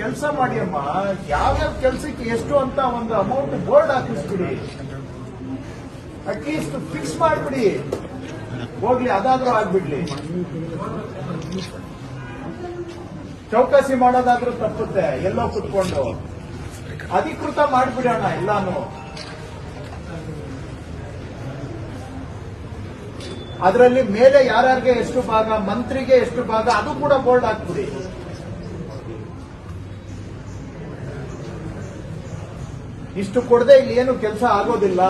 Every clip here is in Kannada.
ಕೆಲಸ ಮಾಡಿ ಅಮ್ಮ. ಯಾವ್ಯಾವ ಕೆಲಸಕ್ಕೆ ಎಷ್ಟು ಅಂತ ಒಂದು ಅಮೌಂಟ್ ಬೋರ್ಡ್ ಹಾಕಿಸ್ಬಿಡಿ. ಅಟ್ಲೀಸ್ಟ್ ಫಿಕ್ಸ್ ಮಾಡಿಬಿಡಿ. ಹೋಗ್ಲಿ, ಅದಾದ್ರೂ ಆಗ್ಬಿಡ್ಲಿ. ಚೌಕಾಸಿ ಮಾಡೋದಾದ್ರೂ ತಪ್ಪುತ್ತೆ, ಎಲ್ಲೋ ಕುತ್ಕೊಂಡು. ಅಧಿಕೃತ ಮಾಡಿಬಿಡೋಣ ಎಲ್ಲಾನು. ಅದರಲ್ಲಿ ಮೇಲೆ ಯಾರ್ಯಾರಿಗೆ ಎಷ್ಟು ಭಾಗ, ಮಂತ್ರಿಗೆ ಎಷ್ಟು ಭಾಗ, ಅದು ಕೂಡ ಬೋರ್ಡ್ ಹಾಕ್ಬಿಡಿ. ಇಷ್ಟು ಕೊಡದೆ ಇಲ್ಲಿ ಏನು ಕೆಲಸ ಆಗೋದಿಲ್ಲ.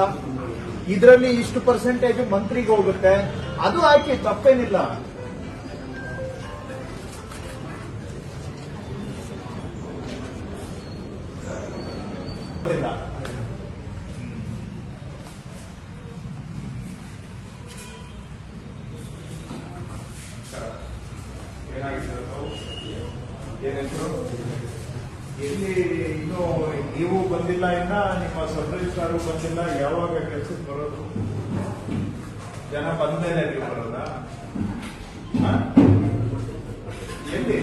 ಇದರಲ್ಲಿ ಇಷ್ಟು ಪರ್ಸೆಂಟೇಜ್ ಮಂತ್ರಿಗೆ ಹೋಗುತ್ತೆ. ಅದು ಹಾಕಿ ತಪ್ಪೇನಿಲ್ಲ. ಇಲ್ಲ. ಎಲ್ಲಿ ಇನ್ನೂ ನೀವು ಬಂದಿಲ್ಲ ಇನ್ನ, ನಿಮ್ಮ ಸಬ್ ಬಂದಿಲ್ಲ, ಯಾವಾಗ ಕೆಲಸಕ್ಕೆ ಬರೋದು? ಜನ ಬಂದ್ಮೇಲೆ ನೀವು ಬರೋದಾ? ಎಲ್ಲಿ?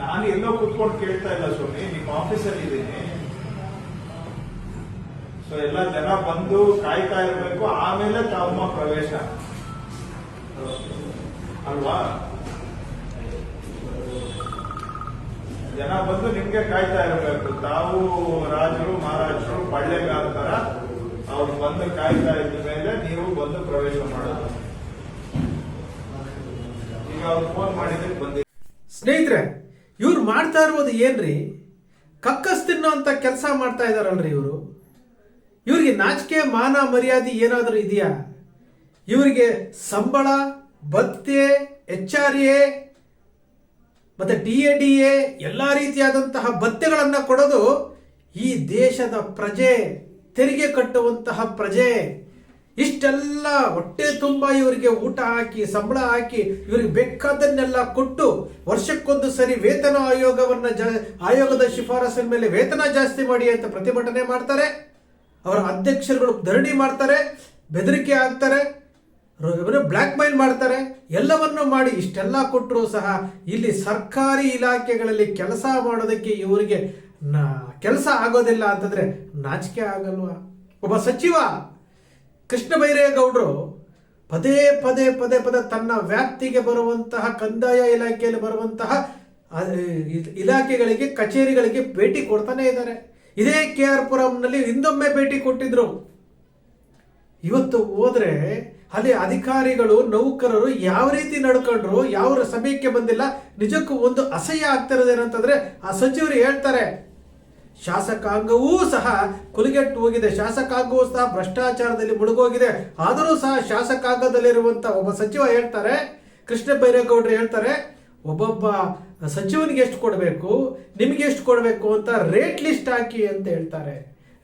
ನಾನು ಎಲ್ಲೋ ಕೂತ್ಕೊಂಡು ಕೇಳ್ತಾ ಇಲ್ಲ ಸ್ವಾಮಿ, ನಿಮ್ಮ ಆಫೀಸಲ್ಲಿ ಇದ್ದೀನಿ. ಸೊ ಎಲ್ಲ ಜನ ಬಂದು ಕಾಯ್ತಾ ಇರಬೇಕು, ಆಮೇಲೆ ತಮ್ಮ ಪ್ರವೇಶ. ಅಲ್ವಾ? ಜನ ಬಂದು ನಿಮ್ಗೆ ಕಾಯ್ತಾ ಇರಬೇಕು. ತಾವು ರಾಜರು, ಮಹಾರಾಜರು ಪಳ್ಳೆಗಾರ ತರ ಅವ್ರು ಬಂದು ಕಾಯ್ತಾ ಇದ್ದ ಮೇಲೆ ನೀವು ಬಂದು ಪ್ರವೇಶ ಮಾಡೋದು. ಈಗ ಅವ್ರು ಫೋನ್ ಮಾಡಿದ್ರೆ ಬಂದಿ ಸ್ನೇಹಿತರೆ, ಇವ್ರು ಮಾಡ್ತಾ ಇರೋದು ಏನ್ರಿ? ಕಕ್ಕಸ್ ತಿನ್ನೋಂಥ ಕೆಲಸ ಮಾಡ್ತಾ ಇದಾರಲ್ರಿ ಇವರು. ಇವ್ರಿಗೆ ನಾಚಿಕೆ, ಮಾನ, ಮರ್ಯಾದೆ ಏನಾದರೂ ಇದೆಯಾ? ಇವರಿಗೆ ಸಂಬಳ ಭತ್ತೆ ಎಚ್ ಆರ್ ಎ ಮತ್ತೆ ಡಿ ಎ ಡಿ ಎ ಎಲ್ಲ ರೀತಿಯಾದಂತಹ ಭತ್ಯೆಗಳನ್ನು ಕೊಡೋದು ಈ ದೇಶದ ಪ್ರಜೆ, ತೆರಿಗೆ ಕಟ್ಟುವಂತಹ ಪ್ರಜೆ. ಇಷ್ಟೆಲ್ಲ ಹೊಟ್ಟೆ ತುಂಬ ಇವರಿಗೆ ಊಟ ಹಾಕಿ, ಸಂಬಳ ಹಾಕಿ, ಇವರಿಗೆ ಬೇಕಾದನ್ನೆಲ್ಲ ಕೊಟ್ಟು ವರ್ಷಕ್ಕೊಂದು ಸರಿ ವೇತನ ಆಯೋಗವನ್ನ ಜ, ಆಯೋಗದ ಶಿಫಾರಸಿನ ಮೇಲೆ ವೇತನ ಜಾಸ್ತಿ ಮಾಡಿ ಅಂತ ಪ್ರತಿಭಟನೆ ಮಾಡ್ತಾರೆ. ಅವರ ಅಧ್ಯಕ್ಷರುಗಳು ಧರಣಿ ಮಾಡ್ತಾರೆ, ಬೆದರಿಕೆ ಹಾಕ್ತಾರೆ. ಬ್ಲ್ಯಾಕ್ ಮೈಲ್ ಮಾಡ್ತಾರೆ. ಎಲ್ಲವನ್ನು ಮಾಡಿ ಇಷ್ಟೆಲ್ಲ ಕೊಟ್ಟರೂ ಸಹ ಇಲ್ಲಿ ಸರ್ಕಾರಿ ಇಲಾಖೆಗಳಲ್ಲಿ ಕೆಲಸ ಮಾಡೋದಕ್ಕೆ ಇವರಿಗೆ ಕೆಲಸ ಆಗೋದಿಲ್ಲ ಅಂತಂದ್ರೆ ನಾಚಿಕೆ ಆಗಲ್ವಾ? ಒಬ್ಬ ಸಚಿವ ಕೃಷ್ಣ ಬೈರೇಗೌಡರು ಪದೇ ಪದೇ ಪದೇ ಪದೇ ತನ್ನ ವ್ಯಾಪ್ತಿಗೆ ಬರುವಂತಹ ಕಂದಾಯ ಇಲಾಖೆಯಲ್ಲಿ ಬರುವಂತಹ ಇಲಾಖೆಗಳಿಗೆ, ಕಚೇರಿಗಳಿಗೆ ಭೇಟಿ ಕೊಡ್ತಾನೆ ಇದ್ದಾರೆ. ಇದೇ ಕೆ ಆರ್ ಪುರಂನಲ್ಲಿ ಹಿಂದೊಮ್ಮೆ ಭೇಟಿ ಕೊಟ್ಟಿದ್ರು. ಇವತ್ತು ಹೋದ್ರೆ ಅಲ್ಲಿ ಅಧಿಕಾರಿಗಳು, ನೌಕರರು ಯಾವ ರೀತಿ ನಡ್ಕೊಂಡ್ರು, ಯಾವ ಸಮಯಕ್ಕೆ ಬಂದಿಲ್ಲ, ನಿಜಕ್ಕೂ ಒಂದು ಅಸಹ್ಯ ಆಗ್ತಿರೋದು ಏನಂತಂದ್ರೆ ಆ ಸಚಿವರು ಹೇಳ್ತಾರೆ, ಶಾಸಕಾಂಗವೂ ಸಹ ಕುಲಿಗೆಟ್ಟು ಹೋಗಿದೆ, ಶಾಸಕಾಂಗವೂ ಸಹ ಭ್ರಷ್ಟಾಚಾರದಲ್ಲಿ ಮುಳುಗೋಗಿದೆ. ಆದರೂ ಸಹ ಶಾಸಕಾಂಗದಲ್ಲಿರುವಂತ ಒಬ್ಬ ಸಚಿವ ಹೇಳ್ತಾರೆ, ಕೃಷ್ಣ ಬೈರೇಗೌಡರು ಹೇಳ್ತಾರೆ, ಒಬ್ಬೊಬ್ಬ ಸಚಿವನಿಗೆ ಎಷ್ಟು ಕೊಡಬೇಕು, ನಿಮಗೆ ಎಷ್ಟು ಕೊಡಬೇಕು ಅಂತ ರೇಟ್ ಲಿಸ್ಟ್ ಹಾಕಿ ಅಂತ ಹೇಳ್ತಾರೆ.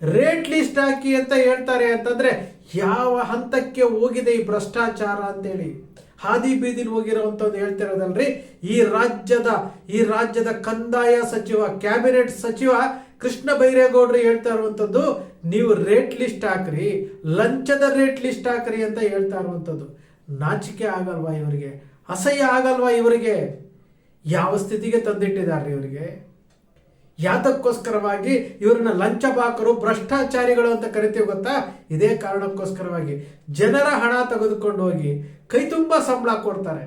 ರೇಟ್ ಲಿಸ್ಟ್ ಹಾಕಿ ಅಂತ ಹೇಳ್ತಾರೆ ಅಂತಂದ್ರೆ ಯಾವ ಹಂತಕ್ಕೆ ಹೋಗಿದೆ ಈ ಭ್ರಷ್ಟಾಚಾರ ಅಂತೇಳಿ? ಹಾದಿ ಬೀದಿಲಿ ಹೋಗಿರೋವಂಥದ್ದು ಹೇಳ್ತಿರೋದಲ್ರಿ, ಈ ರಾಜ್ಯದ ಈ ರಾಜ್ಯದ ಕಂದಾಯ ಸಚಿವ, ಕ್ಯಾಬಿನೆಟ್ ಸಚಿವ ಕೃಷ್ಣ ಬೈರೇಗೌಡರು ಹೇಳ್ತಾ ಇರುವಂಥದ್ದು, ನೀವು ರೇಟ್ ಲಿಸ್ಟ್ ಹಾಕ್ರಿ, ಲಂಚದ ರೇಟ್ ಲಿಸ್ಟ್ ಹಾಕ್ರಿ ಅಂತ ಹೇಳ್ತಾ ಇರುವಂಥದ್ದು. ನಾಚಿಕೆ ಆಗಲ್ವಾ ಇವರಿಗೆ? ಅಸಹ್ಯ ಆಗಲ್ವಾ ಇವರಿಗೆ? ಯಾವ ಸ್ಥಿತಿಗೆ ತಂದಿಟ್ಟಿದ್ದಾರೆ ಇವರಿಗೆ? ಯಾತಕ್ಕೋಸ್ಕರವಾಗಿ ಇವರನ್ನ ಲಂಚಬಾಕರು ಭ್ರಷ್ಟಾಚಾರಿಗಳು ಅಂತ ಕರಿತೀವಿ ಗೊತ್ತಾ? ಇದೇ ಕಾರಣಕ್ಕೋಸ್ಕರವಾಗಿ. ಜನರ ಹಣ ತೆಗೆದುಕೊಂಡು ಹೋಗಿ ಕೈ ತುಂಬ ಸಂಬಳ ಕೊಡ್ತಾರೆ.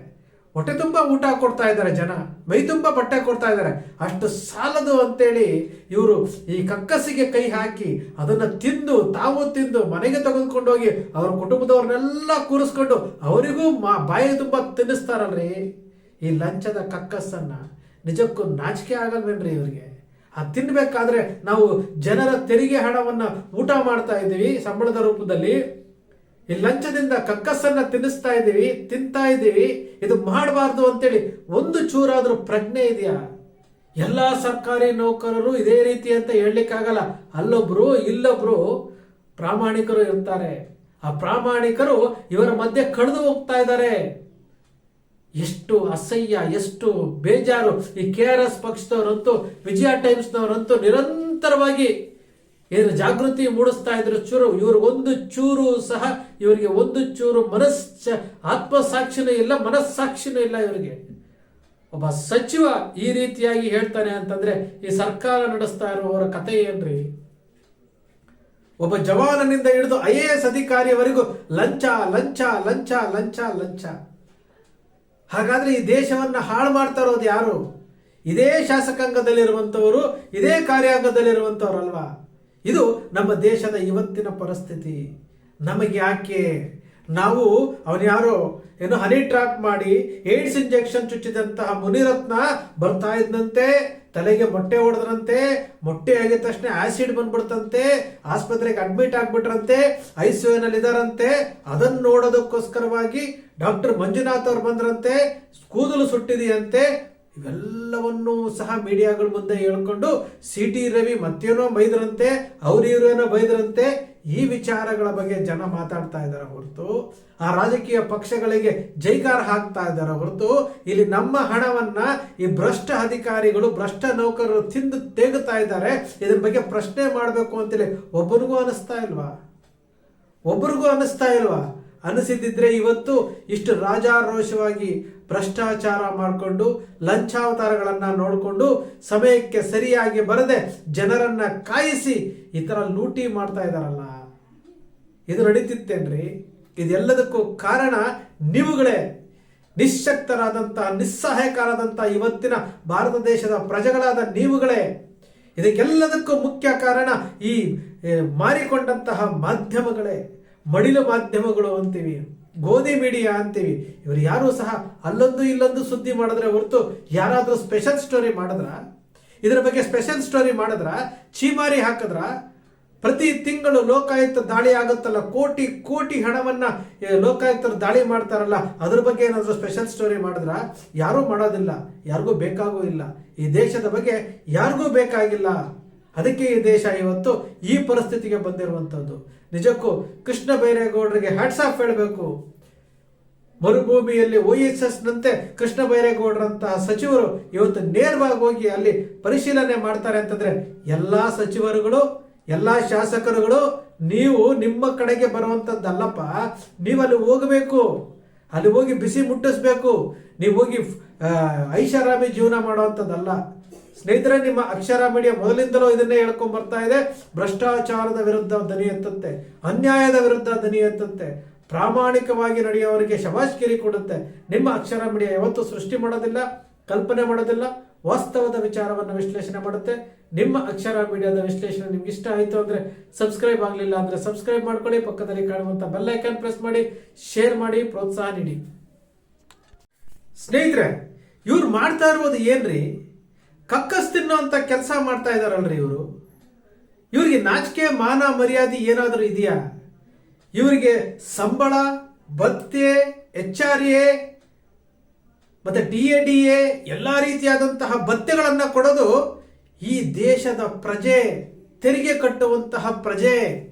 ಹೊಟ್ಟೆ ತುಂಬ ಊಟ ಕೊಡ್ತಾ ಇದ್ದಾರೆ ಜನ. ಮೈ ತುಂಬ ಬಟ್ಟೆ ಕೊಡ್ತಾ ಇದ್ದಾರೆ. ಅಷ್ಟು ಸಾಲದು ಅಂತೇಳಿ ಇವರು ಈ ಕಕ್ಕಸಿಗೆ ಕೈ ಹಾಕಿ ಅದನ್ನ ತಿಂದು, ತಾವು ತಿಂದು ಮನೆಗೆ ತೆಗೆದುಕೊಂಡು ಹೋಗಿ ಅವ್ರ ಕುಟುಂಬದವ್ರನ್ನೆಲ್ಲ ಕೂರಿಸ್ಕೊಂಡು ಅವರಿಗೂ ಮಾ, ಬಾಯಿ ತುಂಬ ತಿನ್ನಿಸ್ತಾರಲ್ರಿ ಈ ಲಂಚದ ಕಕ್ಕಸ್ಸನ್ನು. ನಿಜಕ್ಕೂ ನಾಚಿಕೆ ಆಗಲ್ವೇನ್ರಿ ಇವರಿಗೆ? ಆ ತಿನ್ನಬೇಕಾದ್ರೆ ನಾವು ಜನರ ತೆರಿಗೆ ಹಣವನ್ನ ಊಟ ಮಾಡ್ತಾ ಇದ್ದೀವಿ, ಸಂಬಳದ ರೂಪದಲ್ಲಿ. ಈ ಲಂಚದಿಂದ ಕಕ್ಕಸ್ಸನ್ನ ತಿನ್ನಿಸ್ತಾ ಇದ್ದೀವಿ, ತಿಂತಾ ಇದ್ದೀವಿ. ಇದು ಮಾಡಬಾರ್ದು ಅಂತೇಳಿ ಒಂದು ಚೂರಾದರೂ ಪ್ರಜ್ಞೆ ಇದೆಯಾ? ಎಲ್ಲಾ ಸರ್ಕಾರಿ ನೌಕರರು ಇದೇ ರೀತಿ ಅಂತ ಹೇಳಲಿಕ್ಕಾಗಲ್ಲ. ಅಲ್ಲೊಬ್ರು, ಇಲ್ಲೊಬ್ರು ಪ್ರಾಮಾಣಿಕರು ಇರ್ತಾರೆ. ಆ ಪ್ರಾಮಾಣಿಕರು ಇವರ ಮಧ್ಯೆ ಕಳೆದು ಹೋಗ್ತಾ ಇದ್ದಾರೆ. ಎಷ್ಟು ಅಸಹ್ಯ, ಎಷ್ಟು ಬೇಜಾರು. ಈ ಕೆ ಆರ್ ಎಸ್ ಪಕ್ಷದವರಂತೂ, ವಿಜಯ ಟೈಮ್ಸ್ನವರಂತೂ ನಿರಂತರವಾಗಿ ಏನು ಜಾಗೃತಿ ಮೂಡಿಸ್ತಾ ಇದ್ರು ಚೂರು, ಇವ್ರಿಗೆ ಒಂದು ಚೂರು ಸಹ, ಇವರಿಗೆ ಒಂದು ಚೂರು ಮನಸ್ ಆತ್ಮಸಾಕ್ಷಿನೂ ಇಲ್ಲ, ಮನಸ್ಸಾಕ್ಷಿನೂ ಇಲ್ಲ ಇವರಿಗೆ. ಒಬ್ಬ ಸಚಿವ ಈ ರೀತಿಯಾಗಿ ಹೇಳ್ತಾನೆ ಅಂತಂದ್ರೆ, ಈ ಸರ್ಕಾರ ನಡೆಸ್ತಾ ಇರುವವರ ಕಥೆ ಏನ್ರಿ? ಒಬ್ಬ ಜವಾನನಿಂದ ಹಿಡಿದು ಐ ಎ ಎಸ್ ಅಧಿಕಾರಿಯವರೆಗೂ ಲಂಚ ಲಂಚ ಲಂಚ ಲಂಚ ಲಂಚ. ಹಾಗಾದ್ರೆ ಈ ದೇಶವನ್ನ ಹಾಳು ಮಾಡ್ತಾ ಇರೋದು ಯಾರು? ಇದೇ ಶಾಸಕಾಂಗದಲ್ಲಿರುವಂಥವರು, ಇದೇ ಕಾರ್ಯಾಂಗದಲ್ಲಿರುವಂಥವ್ರಲ್ವಾ? ಇದು ನಮ್ಮ ದೇಶದ ಇವತ್ತಿನ ಪರಿಸ್ಥಿತಿ. ನಮಗೆ ಯಾಕೆ? ನಾವು, ಅವನು ಯಾರೋ, ಏನು ಹನಿ ಟ್ರಾಪ್ ಮಾಡಿ ಏಡ್ಸ್ ಇಂಜೆಕ್ಷನ್ ಚುಚ್ಚಿದಂತಹ ಮುನಿರತ್ನ ಬರ್ತಾ ಇದ್ದಂತೆ ತಲೆಗೆ ಮೊಟ್ಟೆ ಹೊಡೆದ್ರಂತೆ, ಮೊಟ್ಟೆ ಆಗಿದ ತಕ್ಷಣ ಆಸಿಡ್ ಬಂದ್ಬಿಡ್ತಂತೆ, ಆಸ್ಪತ್ರೆಗೆ ಅಡ್ಮಿಟ್ ಆಗ್ಬಿಟ್ರಂತೆ ಐ ಸಿ ಇದಾರಂತೆ ಅದನ್ನು ನೋಡೋದಕ್ಕೋಸ್ಕರವಾಗಿ ಡಾಕ್ಟರ್ ಮಂಜುನಾಥ್ ಅವ್ರು ಬಂದ್ರಂತೆ, ಕೂದಲು ಸುಟ್ಟಿದೆಯಂತೆ. ಇವೆಲ್ಲವನ್ನೂ ಸಹ ಮೀಡಿಯಾಗಳ ಮುಂದೆ ಹೇಳ್ಕೊಂಡು, ಸಿ ಟಿ ರವಿ ಮತ್ತೇನೋ ಬೈದ್ರಂತೆ, ಅವ್ರ ಇವ್ರೇನೋ ಬೈದ್ರಂತೆ. ಈ ವಿಚಾರಗಳ ಬಗ್ಗೆ ಜನ ಮಾತಾಡ್ತಾ ಇದ್ದಾರೆ ಹೊರತು, ಆ ರಾಜಕೀಯ ಪಕ್ಷಗಳಿಗೆ ಜೈಕಾರ ಹಾಕ್ತಾ ಇದ್ದಾರೆ ಹೊರತು, ಇಲ್ಲಿ ನಮ್ಮ ಹಣವನ್ನ ಈ ಭ್ರಷ್ಟ ಅಧಿಕಾರಿಗಳು, ಭ್ರಷ್ಟ ನೌಕರರು ತಿಂದು ತೇಗುತ್ತಾ ಇದ್ದಾರೆ. ಇದ್ರ ಬಗ್ಗೆ ಪ್ರಶ್ನೆ ಮಾಡಬೇಕು ಅಂತೇಳಿ ಒಬ್ಬರಿಗೂ ಅನಿಸ್ತಾ ಇಲ್ವಾ? ಒಬ್ಬರಿಗೂ ಅನಿಸ್ತಾ ಇಲ್ವಾ? ಅನಿಸಿದ್ದಿದ್ರೆ ಇವತ್ತು ಇಷ್ಟು ರಾಜಾರೋಷವಾಗಿ ಭ್ರಷ್ಟಾಚಾರ ಮಾಡಿಕೊಂಡು ಲಂಚಾವತಾರಗಳನ್ನು ನೋಡಿಕೊಂಡು ಸಮಯಕ್ಕೆ ಸರಿಯಾಗಿ ಬರದೆ ಜನರನ್ನ ಕಾಯಿಸಿ ಈ ಥರ ಲೂಟಿ ಮಾಡ್ತಾ ಇದಾರಲ್ಲ. ಇದು ನಡೀತಿತ್ತೇನ್ರಿ? ಇದೆಲ್ಲದಕ್ಕೂ ಕಾರಣ ನೀವುಗಳೇ. ನಿಶಕ್ತರಾದಂತಹ ನಿಸ್ಸಹಾಯಕರಾದಂತಹ ಇವತ್ತಿನ ಭಾರತ ದೇಶದ ಪ್ರಜೆಗಳಾದ ನೀವುಗಳೇ. ಇದಕ್ಕೆಲ್ಲದಕ್ಕೂ ಮುಖ್ಯ ಕಾರಣ ಈ ಮಾರಿಕೊಂಡಂತಹ ಮಾಧ್ಯಮಗಳೇ. ಮಡಿಲು ಮಾಧ್ಯಮಗಳು ಅಂತೀವಿ. ಗೋಧಿ ಮೀಡಿಯಾ ಅಂತೀವಿ. ಇವರು ಯಾರೂ ಸಹ ಅಲ್ಲೊಂದು ಇಲ್ಲೊಂದು ಸುದ್ದಿ ಮಾಡಿದ್ರೆ ಹೊರತು ಯಾರಾದರೂ ಸ್ಪೆಷಲ್ ಸ್ಟೋರಿ ಮಾಡಿದ್ರ, ಇದರ ಬಗ್ಗೆ ಸ್ಪೆಷಲ್ ಸ್ಟೋರಿ ಮಾಡಿದ್ರ ಚೀಮಾರಿ ಹಾಕಿದ್ರ, ಪ್ರತಿ ತಿಂಗಳು ಲೋಕಾಯುಕ್ತ ದಾಳಿ ಆಗುತ್ತಲ್ಲ, ಕೋಟಿ ಕೋಟಿ ಹಣವನ್ನ ಲೋಕಾಯುಕ್ತರು ದಾಳಿ ಮಾಡ್ತಾರಲ್ಲ, ಅದ್ರ ಬಗ್ಗೆ ಏನಾದರೂ ಸ್ಪೆಷಲ್ ಸ್ಟೋರಿ ಮಾಡಿದ್ರ, ಯಾರೂ ಮಾಡೋದಿಲ್ಲ, ಯಾರಿಗೂ ಬೇಕಾಗೂ ಇಲ್ಲ. ಈ ದೇಶದ ಬಗ್ಗೆ ಯಾರಿಗೂ ಬೇಕಾಗಿಲ್ಲ. ಅದಕ್ಕೆ ಈ ದೇಶ ಇವತ್ತು ಈ ಪರಿಸ್ಥಿತಿಗೆ ಬಂದಿರುವಂಥದ್ದು. ನಿಜಕ್ಕೂ ಕೃಷ್ಣ ಬೈರೇಗೌಡರಿಗೆ ಹ್ಯಾಟ್ಸ್ ಆಫ್ ಹೇಳಬೇಕು. ಮರುಭೂಮಿಯಲ್ಲಿ ಒ ಎಸ್ ಎಸ್ ನಂತೆ ಕೃಷ್ಣ ಬೈರೇಗೌಡರಂತಹ ಸಚಿವರು ಇವತ್ತು ನೇರವಾಗಿ ಹೋಗಿ ಅಲ್ಲಿ ಪರಿಶೀಲನೆ ಮಾಡ್ತಾರೆ ಅಂತಂದ್ರೆ ಎಲ್ಲಾ ಸಚಿವರುಗಳು, ಎಲ್ಲಾ ಶಾಸಕರುಗಳು, ನೀವು ನಿಮ್ಮ ಕಡೆಗೆ ಬರುವಂತದ್ದಲ್ಲಪ್ಪ, ನೀವಲ್ಲಿ ಹೋಗಬೇಕು. ಅಲ್ಲಿ ಹೋಗಿ ಬಿಸಿ ಮುಟ್ಟಿಸ್ಬೇಕು. ನೀವು ಹೋಗಿ ಐಷಾರಾಮಿ ಜೀವನ ಮಾಡುವಂಥದ್ದಲ್ಲ. ಸ್ನೇಹಿತರೆ, ನಿಮ್ಮ ಅಕ್ಷರ ಮೀಡಿಯಾ ಮೊದಲಿಂದಲೂ ಇದನ್ನೇ ಹೇಳ್ಕೊಂಡ್ ಬರ್ತಾ ಇದೆ. ಭ್ರಷ್ಟಾಚಾರದ ವಿರುದ್ಧ ದನಿ ಎತ್ತುತ್ತೆ. ಅನ್ಯಾಯದ ವಿರುದ್ಧ ದನಿ ಎತ್ತುತ್ತೆ. ಪ್ರಾಮಾಣಿಕವಾಗಿ ನಡೆಯುವವರಿಗೆ ಶಬಾಷ್ಕಿರಿ ಕೊಡುತ್ತೆ. ನಿಮ್ಮ ಅಕ್ಷರ ಮೀಡಿಯಾ ಯಾವತ್ತೂ ಸೃಷ್ಟಿ ಮಾಡೋದಿಲ್ಲ, ಕಲ್ಪನೆ ಮಾಡೋದಿಲ್ಲ. ವಾಸ್ತವದ ವಿಚಾರವನ್ನು ವಿಶ್ಲೇಷಣೆ ಮಾಡುತ್ತೆ. ನಿಮ್ಮ ಅಕ್ಷರ ಮೀಡಿಯಾದ ವಿಶ್ಲೇಷಣೆ ನಿಮ್ಗೆ ಇಷ್ಟ ಆಯಿತು ಅಂದ್ರೆ ಸಬ್ಸ್ಕ್ರೈಬ್ ಆಗಲಿಲ್ಲ ಅಂದ್ರೆ ಸಬ್ಸ್ಕ್ರೈಬ್ ಮಾಡ್ಕೊಳ್ಳಿ, ಪಕ್ಕದಲ್ಲಿ ಕಾಣುವಂತ ಬೆಲ್ಲೈಕನ್ ಪ್ರೆಸ್ ಮಾಡಿ ಶೇರ್ ಮಾಡಿ, ಪ್ರೋತ್ಸಾಹ ನೀಡಿ. ಸ್ನೇಹಿತರೆ, ಇವ್ರು ಮಾಡ್ತಾ ಇರೋದು ಏನ್ರಿ? ಕಕ್ಕಸ್ ತಿನ್ನೋಂಥ ಕೆಲಸ ಮಾಡ್ತಾ ಇದಾರಲ್ರಿ ಇವರು. ಇವರಿಗೆ ನಾಚಿಕೆ, ಮಾನ, ಮರ್ಯಾದೆ ಏನಾದರೂ ಇದೆಯಾ? ಇವರಿಗೆ ಸಂಬಳ ಭತ್ತೆ ಎಚ್ ಆರ್ ಎ ಮತ್ತೆ ಡಿ ಎ ಡಿ ಎ ಎಲ್ಲ ರೀತಿಯಾದಂತಹ ಭತ್ಯೆಗಳನ್ನು ಕೊಡೋದು ಈ ದೇಶದ ಪ್ರಜೆ, ತೆರಿಗೆ ಕಟ್ಟುವಂತಹ ಪ್ರಜೆ.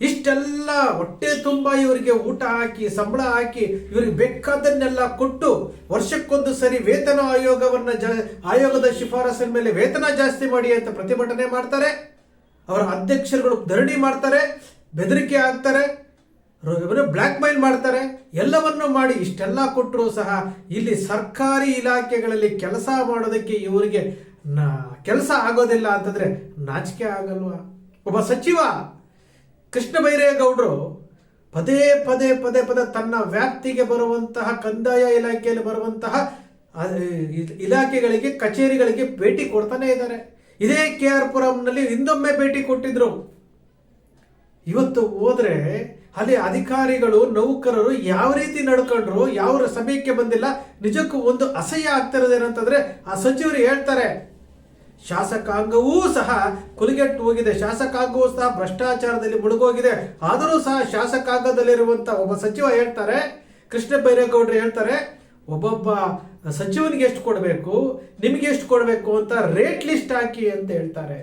ಇಷ್ಟೆಲ್ಲ ಹೊಟ್ಟೆ ತುಂಬ ಇವರಿಗೆ ಊಟ ಹಾಕಿ, ಸಂಬಳ ಹಾಕಿ, ಇವರಿಗೆ ಬೇಕಾದನ್ನೆಲ್ಲ ಕೊಟ್ಟು ವರ್ಷಕ್ಕೊಂದು ಸರಿ ವೇತನ ಆಯೋಗವನ್ನ ಜಾ- ಆಯೋಗದ ಶಿಫಾರಸಿನ ಮೇಲೆ ವೇತನ ಜಾಸ್ತಿ ಮಾಡಿ ಅಂತ ಪ್ರತಿಭಟನೆ ಮಾಡ್ತಾರೆ. ಅವರ ಅಧ್ಯಕ್ಷರುಗಳು ಧರಣಿ ಮಾಡ್ತಾರೆ, ಬೆದರಿಕೆ ಹಾಕ್ತಾರೆ. ಬ್ಲ್ಯಾಕ್ ಮೈಲ್ ಮಾಡ್ತಾರೆ. ಎಲ್ಲವನ್ನೂ ಮಾಡಿ ಇಷ್ಟೆಲ್ಲ ಕೊಟ್ಟರು ಸಹ ಇಲ್ಲಿ ಸರ್ಕಾರಿ ಇಲಾಖೆಗಳಲ್ಲಿ ಕೆಲಸ ಮಾಡೋದಕ್ಕೆ ಇವರಿಗೆ ಕೆಲಸ ಆಗೋದಿಲ್ಲ ಅಂತಂದ್ರೆ ನಾಚಿಕೆ ಆಗಲ್ವಾ? ಒಬ್ಬ ಸಚಿವ ಕೃಷ್ಣ ಬೈರೇಗೌಡರು ಪದೇ ಪದೇ ಪದೇ ಪದೇ ತನ್ನ ವ್ಯಾಪ್ತಿಗೆ ಬರುವಂತಹ ಕಂದಾಯ ಇಲಾಖೆಯಲ್ಲಿ ಬರುವಂತಹ ಇಲಾಖೆಗಳಿಗೆ, ಕಚೇರಿಗಳಿಗೆ ಭೇಟಿ ಕೊಡ್ತಾನೆ ಇದ್ದಾರೆ. ಇದೇ ಕೆ ಆರ್ ಪುರಂನಲ್ಲಿ ಹಿಂದೊಮ್ಮೆ ಭೇಟಿ ಕೊಟ್ಟಿದ್ರು. ಇವತ್ತು ಹೋದ್ರೆ ಅಲ್ಲಿ ಅಧಿಕಾರಿಗಳು, ನೌಕರರು ಯಾವ ರೀತಿ ನಡ್ಕೊಂಡ್ರು, ಯಾವ ಸಮಯಕ್ಕೆ ಬಂದಿಲ್ಲ, ನಿಜಕ್ಕೂ ಒಂದು ಅಸಹ್ಯ ಆಗ್ತಿರೋದೇನಂತಂದ್ರೆ ಆ ಸಚಿವರು ಹೇಳ್ತಾರೆ, ಶಾಸಕಾಂಗವೂ ಸಹ ಕುಲಿಗೆಟ್ಟು ಹೋಗಿದೆ, ಶಾಸಕಾಂಗವೂ ಸಹ ಭ್ರಷ್ಟಾಚಾರದಲ್ಲಿ ಮುಳುಗೋಗಿದೆ, ಆದರೂ ಸಹ ಶಾಸಕಾಂಗದಲ್ಲಿರುವಂತ ಒಬ್ಬ ಸಚಿವ ಹೇಳ್ತಾರೆ, ಕೃಷ್ಣ ಬೈರೇಗೌಡರು ಹೇಳ್ತಾರೆ, ಒಬ್ಬೊಬ್ಬ ಸಚಿವನಿಗೆ ಎಷ್ಟು ಕೊಡಬೇಕು, ನಿಮಗೆ ಎಷ್ಟು ಕೊಡಬೇಕು ಅಂತ ರೇಟ್ ಲಿಸ್ಟ್ ಹಾಕಿ ಅಂತ ಹೇಳ್ತಾರೆ.